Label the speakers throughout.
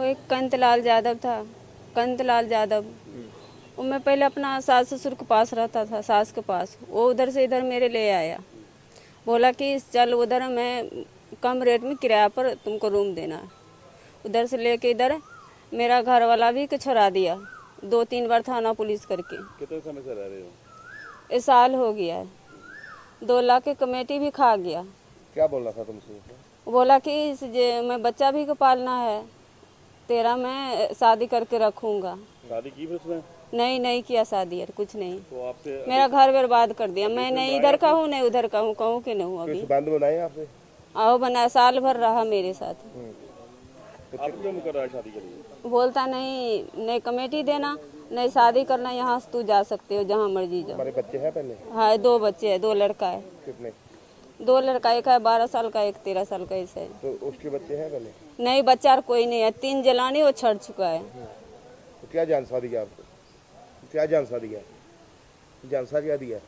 Speaker 1: वो एक कंतलाल यादव था कंतलाल यादव वो मैं पहले अपना सास ससुर के पास रहता था सास के पास। वो उधर से इधर मेरे ले आया। बोला कि चल उधर मैं कम रेट में किराया पर तुमको रूम देना। है उधर से लेके इधर मेरा घर वाला भी छोड़ा दिया दो तीन बार थाना पुलिस करके।
Speaker 2: कितने समय से रह रहे हो?
Speaker 1: ये साल हो गया है। दो लाख की कमेटी भी खा गया।
Speaker 2: क्या बोला था तुमसे?
Speaker 1: बोला कि इस मैं बच्चा भी को पालना है। तेरा मैं शादी करके रखूँगा।
Speaker 2: शादी की उसने?
Speaker 1: नहीं नहीं किया शादी यार कुछ नहीं।
Speaker 2: तो आपसे
Speaker 1: मेरा घर बर्बाद कर दिया। मैं नहीं इधर का हूँ नहीं उधर का हूँ कहूँ कि नहीं हूँ अभी।
Speaker 2: बनाए आपसे
Speaker 1: आओ बना साल भर रहा मेरे साथ।
Speaker 2: है के लिए?
Speaker 1: बोलता नहीं नहीं कमेटी देना नहीं शादी करना यहाँ से तू जा सकते हो जहाँ मर्ज़ी जाओ।
Speaker 2: बच्चे हैं पहले?
Speaker 1: हाँ दो बच्चे हैं दो लड़का है।
Speaker 2: कितने?
Speaker 1: दो लड़का एक है बारह साल का एक तेरह साल का ऐसे
Speaker 2: तो उसके बच्चे हैं पहले
Speaker 1: नहीं बच्चा और कोई नहीं है। तीन जलानी वो छड़ चुका है।
Speaker 2: तो क्या जानसा दिया आपको? क्या जानसा दिया जानसा क्या दिया?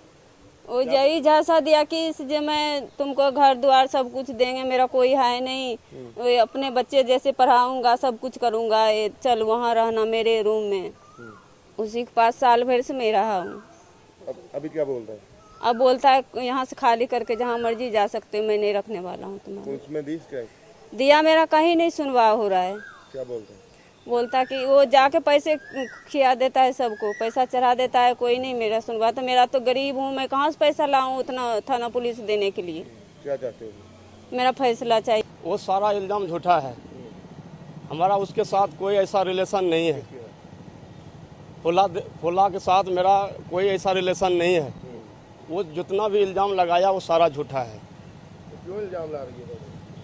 Speaker 1: वो यही झांसा दिया कि इस जे मैं तुमको घर द्वार सब कुछ देंगे मेरा कोई है नहीं। वो अपने बच्चे जैसे पढ़ाऊँगा सब कुछ करूँगा। ये चल वहाँ रहना मेरे रूम में। उसी के पास साल भर से मैं रहा हूँ।
Speaker 2: अभी क्या बोल रहे हैं?
Speaker 1: अब बोलता है यहाँ से खाली करके जहाँ मर्ज़ी जा सकते हो मैं नहीं रखने वाला हूँ तुम्हारा दिया मेरा कहीं नहीं सुनवा हो रहा है।
Speaker 2: क्या बोलता हैं?
Speaker 1: बोलता कि वो जाके पैसे खिया देता है सबको पैसा चढ़ा देता है कोई नहीं मेरा सुनवा तो मेरा तो गरीब हूँ मैं कहाँ से पैसा लाऊं उतना थाना पुलिस देने के लिए?
Speaker 2: क्या चाहते हो?
Speaker 1: मेरा फैसला चाहिए।
Speaker 3: वो सारा इल्ज़ाम झूठा है। हमारा उसके साथ कोई ऐसा रिलेशन नहीं है। फुला फुला के साथ मेरा कोई ऐसा रिलेशन नहीं है। वो जितना भी इल्ज़ाम लगाया वो सारा झूठा है।
Speaker 2: क्यों इल्ज़ाम ला रही है?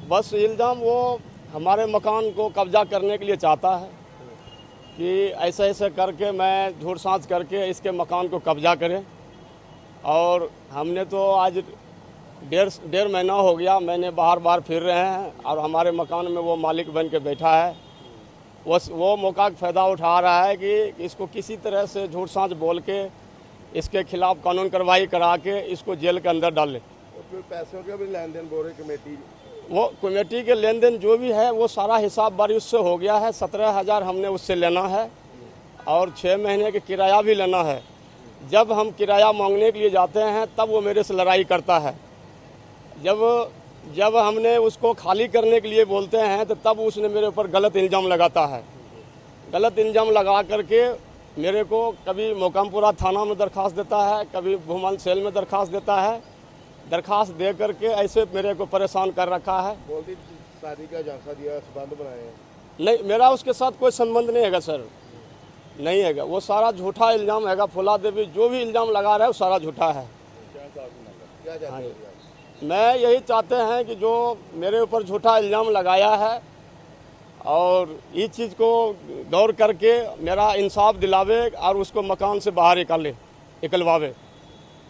Speaker 3: बस इल्ज़ाम वो हमारे मकान को कब्जा करने के लिए चाहता है कि ऐसे ऐसे करके मैं झूठ साँच करके इसके मकान को कब्जा करें। और हमने तो आज डेढ़ डेढ़ महीना हो गया मैंने बाहर बाहर फिर रहे हैं और हमारे मकान में वो मालिक बन के बैठा है। वो वो मौका फ़ायदा उठा रहा है कि इसको किसी तरह से झूठ साँच बोल के इसके खिलाफ कानून कार्रवाई करा के इसको जेल के अंदर डालें
Speaker 2: फिर पैसों का भी लेन देन बोल रहे कमेटी?
Speaker 3: वो कमेटी के लेन देन जो भी है वो सारा हिसाब बारी उससे हो गया है। सत्रह हज़ार हमने उससे लेना है और छः महीने के किराया भी लेना है। जब हम किराया मांगने के लिए जाते हैं तब वो मेरे से लड़ाई करता है। जब जब हमने उसको खाली करने के लिए बोलते हैं तो तब उसने मेरे ऊपर गलत इल्ज़ाम लगाता है। गलत इल्ज़ाम लगा करके मेरे को कभी मोकामपुरा थाना में दरखास्त देता है कभी भूमन सेल में दरखास्त देता है। दरखास्त दे करके ऐसे मेरे को परेशान कर रखा है।
Speaker 2: शादी का झांसा दिया संबंध बनाए हैं।
Speaker 3: नहीं मेरा उसके साथ कोई संबंध नहीं हैगा सर। नहीं हैगा। वो सारा झूठा इल्ज़ाम हैगा फुला देवी जो भी इल्ज़ाम लगा रहा है वो सारा झूठा है।
Speaker 2: हो?
Speaker 3: मैं यही चाहते हैं कि जो मेरे ऊपर झूठा इल्ज़ाम लगाया है और इस चीज़ को गौर करके मेरा इंसाफ दिलावे और उसको मकान से बाहर निकाले निकलवावे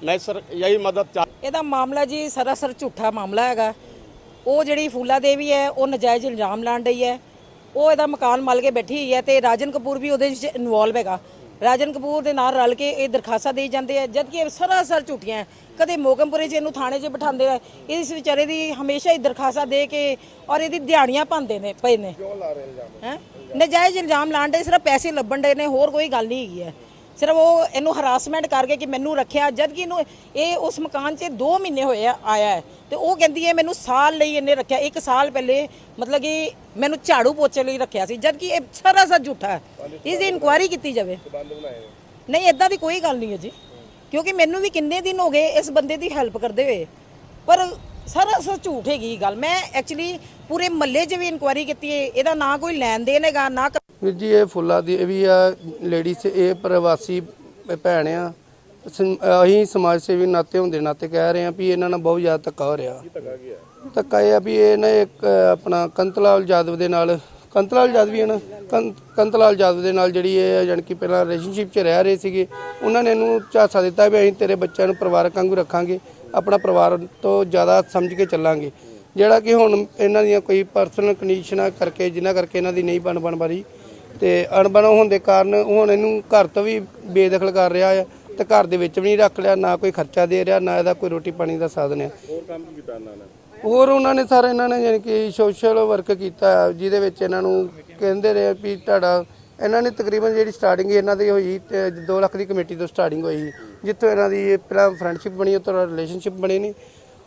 Speaker 3: मैं सर यही मदद चाह
Speaker 4: ਇਹਦਾ ਮਾਮਲਾ ਜੀ ਸਰਾਸਰ ਝੂਠਾ ਮਾਮਲਾ ਹੈਗਾ ਉਹ ਜਿਹੜੀ ਫੂਲਾ ਦੇਵੀ ਹੈ ਉਹ ਨਜਾਇਜ਼ ਇਲਜ਼ਾਮ ਲਾਣ ਰਹੀ ਹੈ ਉਹ ਇਹਦਾ ਮਕਾਨ ਮਲ ਕੇ ਬੈਠੀ ਹੋਈ ਹੈ ਤੇ ਰਾਜਨ ਕਪੂਰ ਵੀ ਉਹਦੇ ਵਿੱਚ ਇਨਵੋਲਵ ਹੈਗਾ ਰਾਜਨ ਕਪੂਰ ਦੇ ਨਾਲ ਰਲ ਕੇ ਇਹ ਦਰਖਾਸਤਾਂ ਦੇ ਜਾਂਦੇ ਆ, ਜਦਕਿ ਇਹ ਸਰਾਸਰ ਝੂਠੀਆਂ ਕਦੇ ਮੋਗਮਪੁਰੇ 'ਚ ਇਹਨੂੰ ਥਾਣੇ 'ਚ ਬਿਠਾਉਂਦੇ ਆ, ਇਸ ਵਿਚਾਰੇ ਦੀ ਹਮੇਸ਼ਾ ਹੀ ਦਰਖਾਸਤਾਂ ਦੇ ਕੇ ਔਰ ਇਹਦੀ ਦਿਹਾੜੀਆਂ ਭੰਦੇ ਨੇ, ਪਏ ਨੇ।
Speaker 2: ਕਿਉਂ ਲਾ ਇਲਜ਼ਾਮ
Speaker 4: ਹੈ? ਨਜਾਇਜ਼ ਇਲਜ਼ਾਮ ਲਾਣ ਦੇ ਸਿਰਫ ਪੈਸੇ ਲੱਭਣ ਦੇ ਨੇ, ਹੋਰ ਕੋਈ ਗੱਲ ਨਹੀਂ ਹੈਗੀ ਹੈ। ਸਿਰਫ ਉਹ ਇਹਨੂੰ ਹਰਾਸਮੈਂਟ ਕਰਕੇ ਕਿ ਮੈਨੂੰ ਰੱਖਿਆ ਜਦ ਕਿ ਇਹਨੂੰ ਇਹ ਉਸ ਮਕਾਨ 'ਚ 2 ਮਹੀਨੇ ਹੋਏ ਆਇਆ ਹੈ। ਤੇ ਉਹ ਕਹਿੰਦੀ ਹੈ ਮੈਨੂੰ ਸਾਲ ਲਈ ਇਹਨੇ ਰੱਖਿਆ, ਇੱਕ ਸਾਲ ਪਹਿਲੇ ਮਤਲਬ ਕਿ ਮੈਨੂੰ ਝਾੜੂ ਪੋਚੇ ਲਈ ਰੱਖਿਆ ਸੀ ਜਦ ਕਿ ਇਹ ਸਾਰਾ ਸਾ ਝੂਠਾ ਹੈ। ਇਸ ਦੀ ਇਨਕੁਆਇਰੀ ਕੀਤੀ ਜਾਵੇ। ਨਹੀਂ ਇਦਾਂ ਦੀ ਕੋਈ ਗੱਲ ਨਹੀਂ ਹੈ ਜੀ। ਕਿਉਂਕਿ ਮੈਨੂੰ ਵੀ ਕਿੰਨੇ ਦਿਨ ਹੋ ਗਏ ਇਸ ਬੰਦੇ ਦੀ ਹੈਲਪ ਕਰਦੇ ਹੋਏ। ਪਰ ਸਾਰਾ ਸਰ ਝੂਠ ਹੈਗੀ ਗੱਲ। ਮੈਂ ਐਕਚੁਅਲੀ ਪੂਰੇ ਮੱਲੇ 'ਚ ਵੀ ਇਨਕੁਆਇਰੀ ਕੀਤੀ ਇਹਦਾ ਨਾ ਕੋਈ ਲੈਣ ਦੇਣ ਹੈਗਾ, ਨਾ
Speaker 5: ਵੀਰ ਜੀ, ਇਹ ਫੁੱਲਾ ਦੀ ਵੀ ਆ ਲੇਡੀਜ਼ ਇਹ ਪ੍ਰਵਾਸੀ ਭੈਣ ਆ। ਸੰ- ਅਸੀਂ ਸਮਾਜ ਸੇਵੀ ਨਾਤੇ ਹੁੰਦੇ ਨਾਤੇ ਕਹਿ ਰਹੇ ਆ ਵੀ ਇਹਨਾਂ ਨਾਲ ਬਹੁਤ ਜ਼ਿਆਦਾ ਧੱਕਾ ਹੋ ਰਿਹਾ। ਧੱਕਾ ਇਹ ਆ ਵੀ ਇਹ ਨਾ ਇੱਕ, ਆਪਣਾ ਕੰਤਲਾਲ ਜਾਦਵ ਦੇ ਨਾਲ, ਕੰਤਲਾਲ ਜਾਦਵ ਵੀ ਹੈ ਨਾ, ਕੰ- ਕੰਤਲਾਲ ਜਾਦਵ ਦੇ ਨਾਲ ਜਿਹੜੀ ਇਹ ਜਾਣੀ ਕਿ ਪਹਿਲਾਂ ਰਿਲੇਸ਼ਨਸ਼ਿਪ 'ਚ ਰਹਿ ਰਹੇ ਸੀਗੇ, ਉਹਨਾਂ ਨੇ ਇਹਨੂੰ ਝਾਂਸਾ ਦਿੱਤਾ ਵੀ ਅਸੀਂ ਤੇਰੇ ਬੱਚਿਆਂ ਨੂੰ ਪਰਿਵਾਰਕ ਵਾਂਗੂ ਰੱਖਾਂਗੇ, ਆਪਣਾ ਪਰਿਵਾਰ ਤੋਂ ਜ਼ਿਆਦਾ ਸਮਝ ਕੇ ਚੱਲਾਂਗੇ। ਜਿਹੜਾ ਕਿ ਹੁਣ ਇਹਨਾਂ ਦੀਆਂ ਕੋਈ ਪਰਸਨਲ ਕੰਡੀਸ਼ਨਾਂ ਕਰਕੇ ਜਿਨ੍ਹਾਂ ਕਰਕੇ ਇਹਨਾਂ ਦੀ ਨਹੀਂ ਬਣ ਬਣ ਪਾ ਰਹੀ ਤੇ ਅਣਬਣ ਹੋਣ ਦੇ ਕਾਰਨ ਹੁਣ ਇਹਨੂੰ ਘਰ ਤੋਂ ਵੀ ਬੇਦਖਲ ਕਰ ਰਿਹਾ ਹੈ ਤੇ ਘਰ ਦੇ ਵਿੱਚ ਵੀ ਨਹੀਂ ਰੱਖ ਲਿਆ ਨਾ ਕੋਈ ਖਰਚਾ ਦੇ ਰਿਹਾ ਨਾ ਇਹਦਾ ਕੋਈ ਰੋਟੀ ਪਾਣੀ ਦਾ ਸਾਧਨ ਹੈ। ਹੋਰ ਉਹਨਾਂ ਨੇ ਸਾਰੇ ਇਹਨਾਂ ਨੇ ਯਾਨੀ ਕਿ ਸੋਸ਼ਲ ਵਰਕ ਕੀਤਾ ਜਿਹਦੇ ਵਿੱਚ ਇਹਨਾਂ ਨੂੰ ਕਹਿੰਦੇ ਰਹੇ ਵੀ ਤੁਹਾਡਾ ਇਹਨਾਂ ਨੇ ਤਕਰੀਬਨ ਜਿਹੜੀ ਸਟਾਰਟਿੰਗ ਇਹਨਾਂ ਦੀ ਹੋਈ 2 ਲੱਖ ਦੀ ਕਮੇਟੀ ਤੋਂ ਸਟਾਰਟਿੰਗ ਹੋਈ ਜਿੱਥੋਂ ਇਹਨਾਂ ਦੀ ਪਹਿਲਾਂ ਫਰੈਂਡਸ਼ਿਪ ਬਣੀ ਉਹ ਤੋਂ ਰਿਲੇਸ਼ਨਸ਼ਿਪ ਬਣੀ ਨਹੀਂ।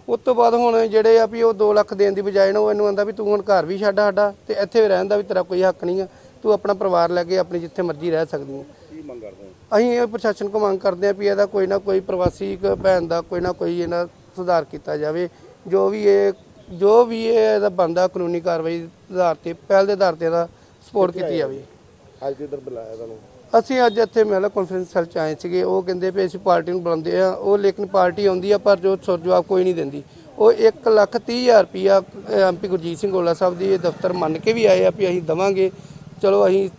Speaker 5: ਉਸ ਤੋਂ ਬਾਅਦ ਹੁਣ ਜਿਹੜੇ ਆ ਵੀ ਉਹ 2 ਲੱਖ ਦੇਣ ਦੀ ਬਜਾਏ ਨਾ ਉਹ ਇਹਨੂੰ ਆਂਦਾ ਵੀ ਤੂੰ ਹੁਣ ਘਰ ਵੀ ਛੱਡ ਸਾਡਾ ਤੇ ਇੱਥੇ ਰਹਿਣ ਦਾ ਵੀ ਤੇਰਾ ਕੋਈ ਹੱਕ ਨਹੀਂ ਆ। ਤੂੰ ਆਪਣਾ ਪਰਿਵਾਰ ਲੈ ਕੇ ਆਪਣੀ ਜਿੱਥੇ ਮਰਜ਼ੀ ਰਹਿ ਸਕਦੀ ਹੈ।
Speaker 2: ਕੀ ਮੰਗ ਕਰਦੇ ਹੋ
Speaker 5: ਅਸੀਂ ਇਹ ਪ੍ਰਸ਼ਾਸਨ ਕੋ ਮੰਗ ਕਰਦੇ ਹਾਂ ਵੀ ਇਹਦਾ ਕੋਈ ਨਾ ਕੋਈ ਪ੍ਰਵਾਸੀ ਇੱਕ ਭੈਣ ਦਾ ਕੋਈ ਨਾ ਕੋਈ ਇਹਨਾਂ ਸੁਧਾਰ ਕੀਤਾ ਜਾਵੇ। ਜੋ ਵੀ ਇਹ ਜੋ ਵੀ ਇਹ ਇਹਦਾ ਬੰਦਾ ਕਾਨੂੰਨੀ ਕਾਰਵਾਈ ਦੇ ਆਧਾਰ ਤੇ ਪਹਿਲ ਦੇ ਆਧਾਰ ਤੇ ਇਹਦਾ ਸਪੋਰਟ ਕੀਤੀ ਜਾਵੇ।
Speaker 2: ਅੱਜ ਕਿੱਧਰ ਬੁਲਾਇਆ ਤੁਹਾਨੂੰ?
Speaker 5: ਅਸੀਂ ਅੱਜ ਇੱਥੇ ਮਹਿਲਾ ਕਾਨਫਰੰਸ ਸੈਲ ਚ ਆਏ ਸੀਗੇ। ਉਹ ਕਹਿੰਦੇ ਵੀ ਅਸੀਂ ਪਾਰਟੀ ਨੂੰ ਬੁਲਾਉਂਦੇ ਆ ਉਹ ਲੇਕਿਨ ਪਾਰਟੀ ਆਉਂਦੀ ਆ ਪਰ ਜੋ ਸੁਰ ਜਵਾਬ ਕੋਈ ਨਹੀਂ ਦਿੰਦੀ। ਉਹ 1 ਲੱਖ 30 ਹਜ਼ਾਰ ਰੁਪਿਆ ਐਮਪੀ ਗੁਰਜੀਤ ਸਿੰਘ ਗੋਲਾ ਸਾਹਿਬ ਦੀ ਇਹ ਦਫ਼ਤਰ ਮੰਨ ਕੇ ਵੀ ਆਏ ਆ ਵੀ ਅਸੀਂ ਦਵਾਂਗੇ। ਚਲੋ ਅਸੀਂ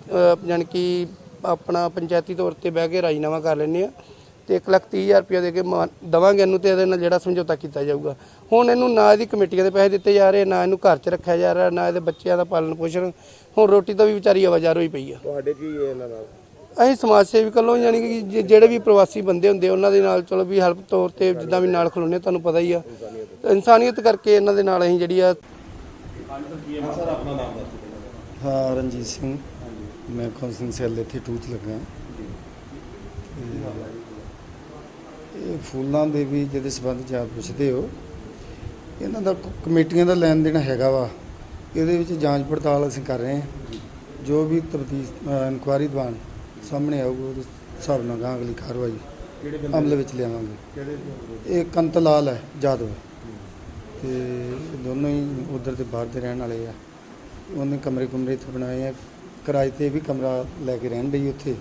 Speaker 5: ਜਾਣੀ ਕਿ ਆਪਣਾ ਪੰਚਾਇਤੀ ਤੌਰ ਤੇ ਬਹਿ ਕੇ ਰਾਜੀਨਾਮਾ ਕਰ ਲੈਂਦੇ ਆ ਤੇ 1 ਲੱਖ 30 ਹਜ਼ਾਰ ਰੁਪਇਆ ਦੇ ਕੇ ਮਾਨ- ਦਵਾਂਗੇ ਇਹਨੂੰ ਤੇ ਇਹਦੇ ਨਾਲ ਜਿਹੜਾ ਸਮਝੌਤਾ ਕੀਤਾ ਜਾਊਗਾ। ਹੁਣ ਇਹਨੂੰ ਨਾ ਇਹਦੀ ਕਮੇਟੀਆਂ ਦੇ ਪੈਸੇ ਦਿੱਤੇ ਜਾ ਰਹੇ ਨਾ ਇਹਨੂੰ ਘਰ 'ਚ ਰੱਖਿਆ ਜਾ ਰਿਹਾ ਨਾ ਇਹਦੇ ਬੱਚਿਆਂ ਦਾ ਪਾਲਣ ਪੋਸ਼ਣ। ਹੁਣ ਰੋਟੀ ਤੋਂ ਵੀ ਵਿਚਾਰੀ ਆਵਾਜ਼ਾਰ ਹੋਈ ਪਈ ਆ।
Speaker 2: ਤੁਹਾਡੇ ਕੀ ਇਹਨਾਂ ਨਾਲ?
Speaker 5: ਅਸੀਂ ਸਮਾਜ ਸੇਵੀ ਵੱਲੋਂ ਯਾਨੀ ਕਿ ਜਿਹੜੇ ਵੀ ਪ੍ਰਵਾਸੀ ਬੰਦੇ ਹੁੰਦੇ ਉਹਨਾਂ ਦੇ ਨਾਲ ਚਲੋ ਵੀ ਹੈਲਪ ਤੌਰ ਤੇ ਜਿੱਦਾਂ ਵੀ ਨਾਲ ਖਲੋਨੇ ਤੁਹਾਨੂੰ ਪਤਾ ਹੀ ਆ। ਇਨਸਾਨੀਅਤ ਕਰਕੇ ਇਹਨਾਂ ਦੇ ਨਾਲ ਅਸੀਂ ਜਿਹੜੀ ਆ
Speaker 6: ਹਾਂ ਰਣਜੀਤ ਸਿੰਘ। ਮੈਂ ਕੌਂਸਲਿੰਗ ਸੈੱਲ ਇੱਥੇ ਟੂਥ ਲੱਗਾ। ਇਹ ਫੁੱਲਾਂ ਦੇ ਵੀ ਜਿਹਦੇ ਸੰਬੰਧ ਚ ਆਪ ਪੁੱਛਦੇ ਹੋ ਇਹਨਾਂ ਦਾ ਕਮੇਟੀਆਂ ਦਾ ਲੈਣ ਦੇਣ ਹੈਗਾ ਵਾ। ਇਹਦੇ ਵਿੱਚ ਜਾਂਚ ਪੜਤਾਲ ਅਸੀਂ ਕਰ ਰਹੇ ਹਾਂ। ਜੋ। ਵੀ ਤਬਦੀਸ ਇਨਕੁਆਰੀ ਦੌਰਾਨ ਸਾਹਮਣੇ ਆਊਗਾ ਉਹਦੇ ਹਿਸਾਬ ਨਾਲ ਗਾਂ ਅਗਲੀ ਕਾਰਵਾਈ ਅਮਲ ਵਿੱਚ ਲਿਆਵਾਂਗੇ। ਇਹ ਕੰਤ ਲਾਲ ਹੈ ਜਾਦਵ। ਤੇ ਦੋਨੋਂ ਹੀ ਉਧਰ ਦੇ ਬਾਹਰ ਦੇ ਰਹਿਣ ਵਾਲੇ ਆ। ਉਹਨੇ ਕਮਰੇ ਕੁਮਰੇ ਇੱਥੇ ਬਣਾਏ ਆ। ਕਿਰਾਏ ਤੇ ਵੀ ਕਮਰਾ ਲੈ ਕੇ ਰਹਿਣ ਲਈ ਉੱਥੇ।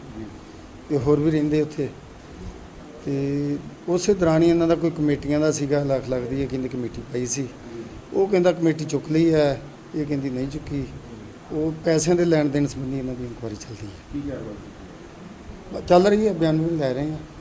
Speaker 6: ਤੇ ਹੋਰ ਵੀ ਰਹਿੰਦੇ ਉੱਥੇ। ਤੇ ਉਸੇ ਦੌਰਾਨ ਹੀ ਇਹਨਾਂ ਦਾ ਕੋਈ ਕਮੇਟੀਆਂ ਦਾ ਸੀਗਾ ਲੱਖ ਲੱਖ ਦੀ ਇਹ ਕਹਿੰਦੀ ਕਮੇਟੀ ਪਈ ਸੀ। ਉਹ ਕਹਿੰਦਾ ਕਮੇਟੀ ਚੁੱਕ ਲਈ ਹੈ ਇਹ ਕਹਿੰਦੀ ਨਹੀਂ ਚੁੱਕੀ। ਉਹ ਪੈਸਿਆਂ ਦੇ ਲੈਣ ਦੇਣ ਸੰਬੰਧੀ ਇਹਨਾਂ ਦੀ ਇਨਕੁਆਇਰੀ ਚੱਲਦੀ ਹੈ। ਚੱਲ ਰਹੀ ਹੈ ਬਿਆਨ ਵੀ ਲੈ ਰਹੇ ਹਾਂ